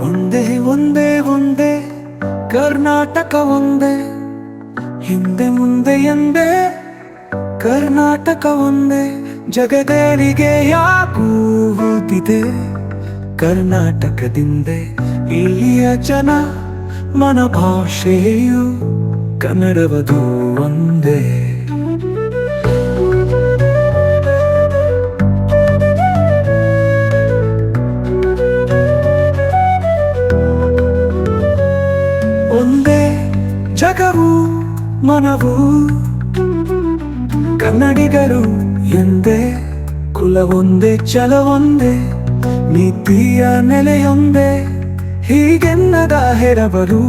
ಒಂದೇ ಒಂದೇ ಒಂದೇ, ಕರ್ನಾಟಕ ಒಂದೇ, ಹಿಂದೆ, ಮುಂದೆ ಎಂದೇ, ಕರ್ನಾಟಕ ಒಂದೇ ಜಗದೇರಿಗೆ ಯಾಕೂತಿದೆ ಕರ್ನಾಟಕದಿಂದೆ ಇಲ್ಲಿಯ ಜನ ಮನ ಭಾಷೆಯು ಕನ್ನಡವದು ಒಂದೇ. ಜಗವು ಮನವು ಕನ್ನಡಿಗರು ಎಂದೇ, ಕುಲವೊಂದೇ ನೆಲೆಯೊಂದೆ ನೀತಿಯ ನೆಲೆಯೊಂದೇ, ಹೀಗೆನ್ನದ ಹೆರಬರು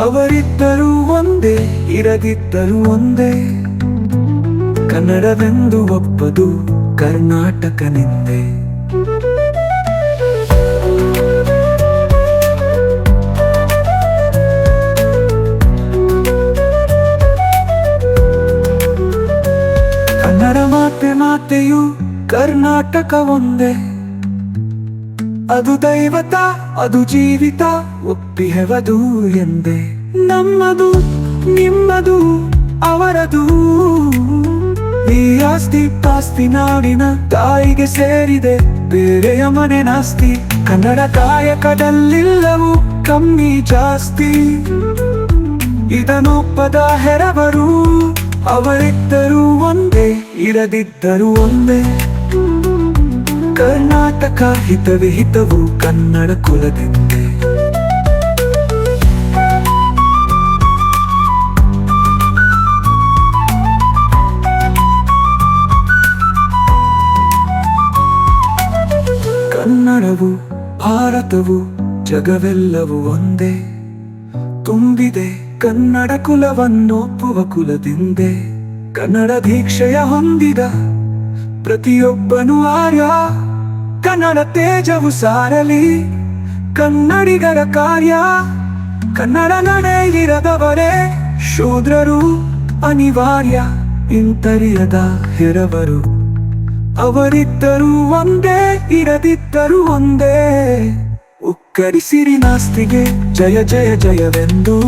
ಅವರಿದ್ದರೂ ಒಂದೇ, ಇರದಿದ್ದರೂ ಒಂದೇ. ಕನ್ನಡವೆಂದು ಒಪ್ಪದು ಕರ್ನಾಟಕನಿಂದೆ. ಮಾತೆ ಮಾತೆಯು ಕರ್ನಾಟಕ ಒಂದೇ. ಅದು ದೈವತ, ಅದು ಜೀವಿತ, ಒಪ್ಪಿಹೆವದು ಎಂದೇ. ನಮ್ಮದು, ನಿಮ್ಮದು, ಅವರದು. ಈ ಆಸ್ತಿ ಪಾಸ್ತಿ ನಾಡಿನ ತಾಯಿಗೆ ಸೇರಿದೆ, ಬೇರೆಯ ಮನೆ ನಾಸ್ತಿ. ಕನ್ನಡ ಕಾಯಕದಲ್ಲಿಲ್ಲವು ಕಮ್ಮಿ ಜಾಸ್ತಿ. ಇದನ್ನೊಪ್ಪದ ಹೆರವರು ಅವರಿದ್ದರೂ ಒಂದೇ ಇರದಿದ್ದರೂ ಒಂದೇ. ಕರ್ನಾಟಕ ಹಿತವಿಹಿತವು ಕನ್ನಡ ಕುಲದಿಂದೆ. ಕನ್ನಡವು ಭಾರತವು ಜಗವೆಲ್ಲವೂ ಒಂದೇ. ತುಂಬಿದೆ ಕನ್ನಡ ಕುಲವನ್ನೊಪ್ಪುವ ಕುಲದಿಂದೆ ಕನ್ನಡ ದೀಕ್ಷೆಯ ಹೊಂದಿದ ಪ್ರತಿಯೊಬ್ಬನು ಆರ್ಯ. ಕನ್ನಡ ತೇಜವು ಸಾರಲಿ, ಕನ್ನಡಿಗರ ಕಾರ್ಯ. ಕನ್ನಡ ನಡೆಯಿರದವರೇ ಶೂದ್ರರು, ಅನಿವಾರ್ಯ, ಇಂತರಿಯದ ಹೆರವರು. ಅವರಿದ್ದರೂ ಒಂದೇ, ಇರದಿದ್ದರೂ ಒಂದೇ. ಉಕ್ಕರಿಸಿರಿ ನಾಸ್ತಿಗೆ, ಜಯ ಜಯ ಜಯವೆಂದು.